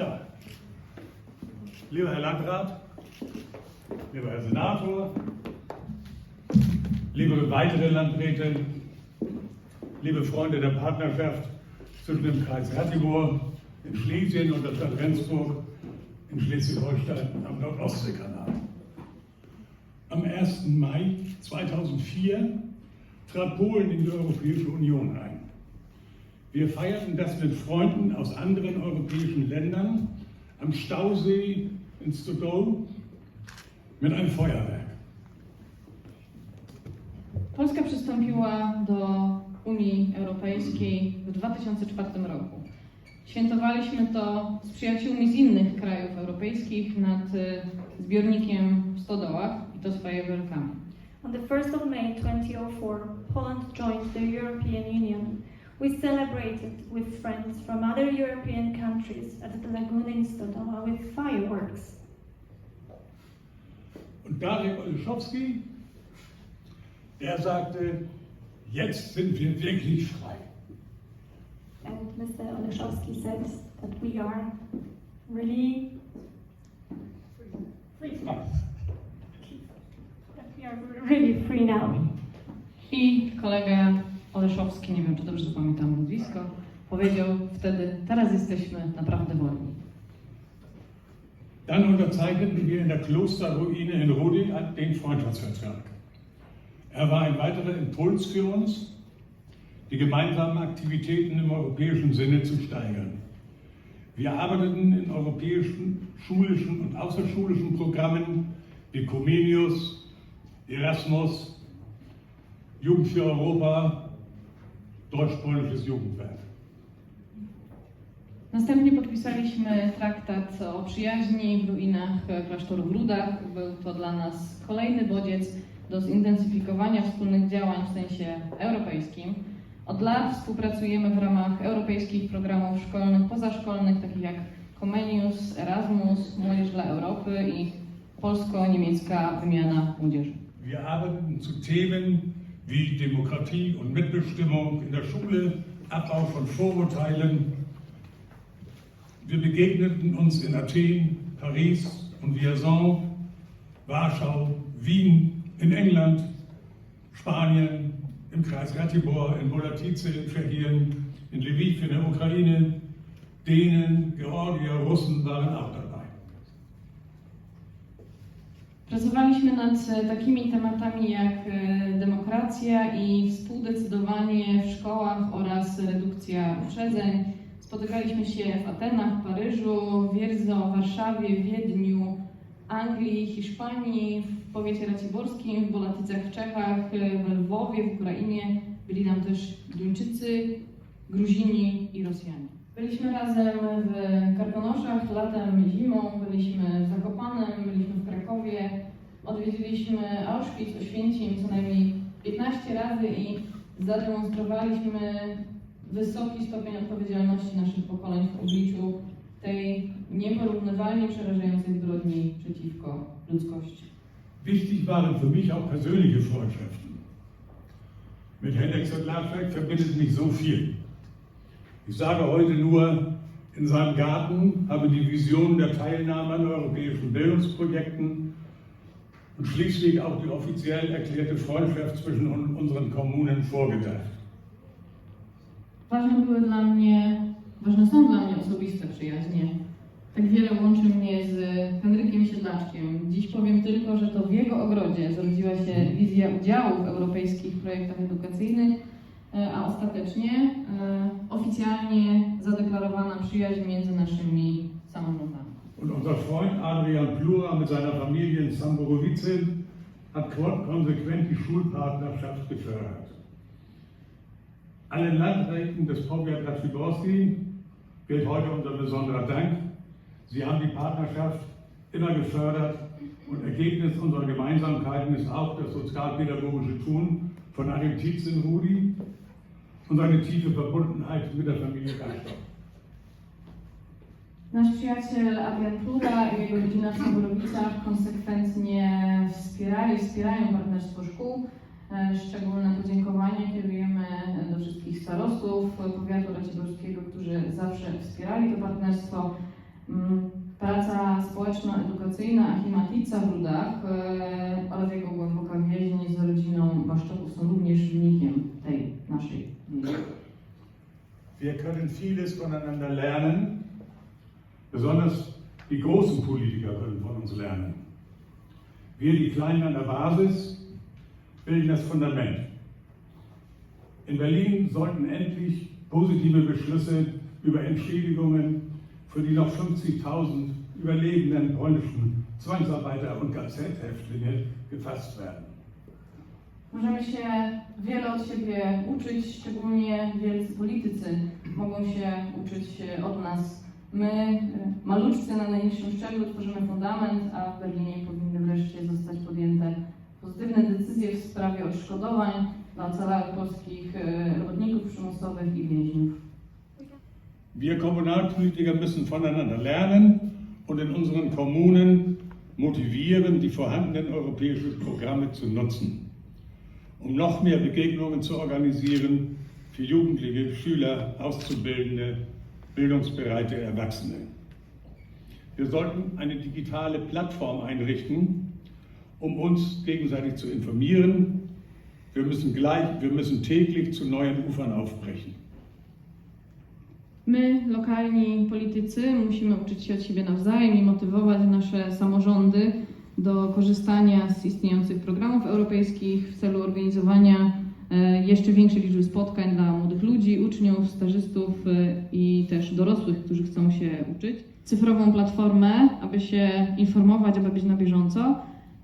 Ja. Lieber Herr Landrat, lieber Herr Senator, liebe weitere Landräte, liebe Freunde der Partnerschaft zwischen dem Kreis Ratibor in Schlesien und der Stadt Rendsburg in Schleswig-Holstein am Nordostseekanal. Am 1. Mai 2004 trat Polen in die Europäische Union ein. Wir feierten das mit Freunden aus anderen europäischen Ländern am Stausee in Stodoł mit einem Feuerwerk. Polska przystąpiła do Unii Europejskiej w 2004 roku. Świętowaliśmy to z przyjaciółmi z innych krajów europejskich nad zbiornikiem w Stodołach i to z fajerwerkami. On the 1st of May 2004, Poland joined the European Union. We celebrated with friends from other European countries at the lagoon in Stodoła with fireworks. Und Darek Olszowski, der sagte, jetzt sind wir wirklich frei. And Mr. Oleszowski said that we are really free. That we are really free now. I kolega Oleszowski, nie wiem czy dobrze zapamiętam nazwisko, powiedział wtedy, teraz jesteśmy naprawdę wolni. Dann unterzeichneten wir in der Klosterruine in Rudi den Freundschaftsvertrag. Er war ein weiterer Impuls für uns, die gemeinsamen Aktivitäten im europäischen Sinne zu steigern. Wir arbeiteten in europäischen schulischen und außerschulischen Programmen wie Comenius, Erasmus, Jugend für Europa, Deutsch-Polnisches Jugendwerk. Następnie podpisaliśmy traktat o przyjaźni w ruinach klasztoru w Rudach. Był to dla nas kolejny bodziec do zintensyfikowania wspólnych działań w sensie europejskim. Od lat współpracujemy w ramach europejskich programów szkolnych, pozaszkolnych, takich jak Comenius, Erasmus, Młodzież dla Europy i polsko-niemiecka wymiana młodzieży. Wir arbeiten zu Themen wie Demokratie und Mitbestimmung in der Schule, Abbau von Vorurteilen. Wir begegneten uns in Athen, Paris und Vierzon, Warschau, Wien, in England, Spanien, im Kreis Ratibor, in Bolatice, in Tschechien, in Lviv, in der Ukraine. Dänen, Georgier, Russen waren auch dabei. Pracowaliśmy nad e, takimi tematami jak e, demokracja i współdecydowanie w szkołach oraz redukcja uprzedzeń. Spotykaliśmy się w Atenach, Paryżu, Wierzo, Warszawie, Wiedniu, Anglii, Hiszpanii, w powiecie raciborskim, w Bolatycach w Czechach, e, w Lwowie, w Ukrainie. Byli tam też Duńczycy, Gruzini i Rosjanie. Byliśmy razem w Karkonoszach latem zimą, byliśmy w w Krakowie, odwiedziliśmy Auschwitz, Oświęcim co najmniej 15 razy i zademonstrowaliśmy wysoki stopień odpowiedzialności naszych pokoleń w obliczu tej nieporównywalnie przerażającej zbrodni przeciwko ludzkości. Wichtig waren für mich auch persönliche Freundschaften. Mit Henrik Sedlacek verbindet mich so viel. Ich sage heute nur, in seinem Garten habe die Vision der Teilnahme an europäischen Bildungsprojekten und schließlich auch die offiziell erklärte Freundschaft zwischen un- unseren Kommunen vorgedacht. Ważne były dla mnie, ważne są dla mnie osobiste przyjaźnie. Tak wiele łączy mnie z Henrykiem Siedlaczkiem. Dziś powiem tylko, że to w jego ogrodzie zrodziła się wizja udziału w europejskich projektach edukacyjnych, e, a ostatecznie e, oficjalnie zadeklarowana przyjaźń między naszymi samorządami. Und unser Freund Adrian Plura mit seiner Familie in Samborowice hat kon- konsequent die Schulpartnerschaft gefördert. Allen Landräten des Powiat Raciborski gilt heute unser besonderer Dank. Sie haben die Partnerschaft immer gefördert und Ergebnis unserer Gemeinsamkeiten ist auch das sozialpädagogische Tun von Adam Tietz in Rudi und seine tiefe Verbundenheit mit der Familie Gastow. Nasz przyjaciel Plura i jego rodzina w Soborowicach konsekwentnie wspierali, wspierają partnerstwo szkół. E, Szczególne podziękowania kierujemy do wszystkich starostów powiatu raciborskiego, którzy zawsze wspierali to partnerstwo. Mm, Praca społeczno-edukacyjna Achimatica w Rudach e, oraz jego głęboka więź z rodziną Baszczoków są również wynikiem tej naszej więzi. Wir können vieles voneinander lernen. Besonders die großen Politiker können von uns lernen. Wir, die Kleinen an der Basis, bilden das Fundament. In Berlin sollten endlich positive Beschlüsse über Entschädigungen für die noch 50.000 überlebenden polnischen Zwangsarbeiter und KZ-Häftlinge gefasst werden. Możemy się wiele od siebie uczyć, szczególnie wielcy politycy mogą się uczyć od nas. My, e, maluczcy na najniższym szczeblu, tworzymy fundament, a w Berlinie powinny wreszcie zostać podjęte pozytywne decyzje w sprawie odszkodowań dla ocalałych polskich e, robotników przymusowych i więźniów. Wir Kommunalpolitiker müssen voneinander lernen und in unseren Kommunen motivieren, die vorhandenen europäischen Programme zu nutzen, um noch mehr Begegnungen zu organisieren für Jugendliche, Schüler, Auszubildende, bildungsbereite Erwachsene. Wir sollten eine digitale Plattform einrichten, um uns gegenseitig zu informieren. Wir müssen, gleich, wir müssen täglich zu neuen Ufern aufbrechen. My, lokalni politycy, musimy uczyć się od siebie nawzajem i motywować nasze samorządy do korzystania z istniejących programów europejskich w celu organizowania jeszcze większej liczby spotkań dla młodych ludzi, uczniów, stażystów e, i też dorosłych, którzy chcą się uczyć. Cyfrową platformę, aby się informować, aby być na bieżąco.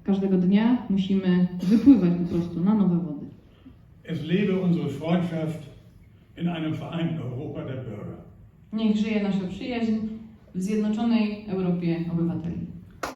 Każdego dnia musimy wypływać po prostu na nowe wody. Es lebe unsere Freundschaft in einem vereinten Europa der Bürger. Niech żyje nasza przyjaźń w zjednoczonej Europie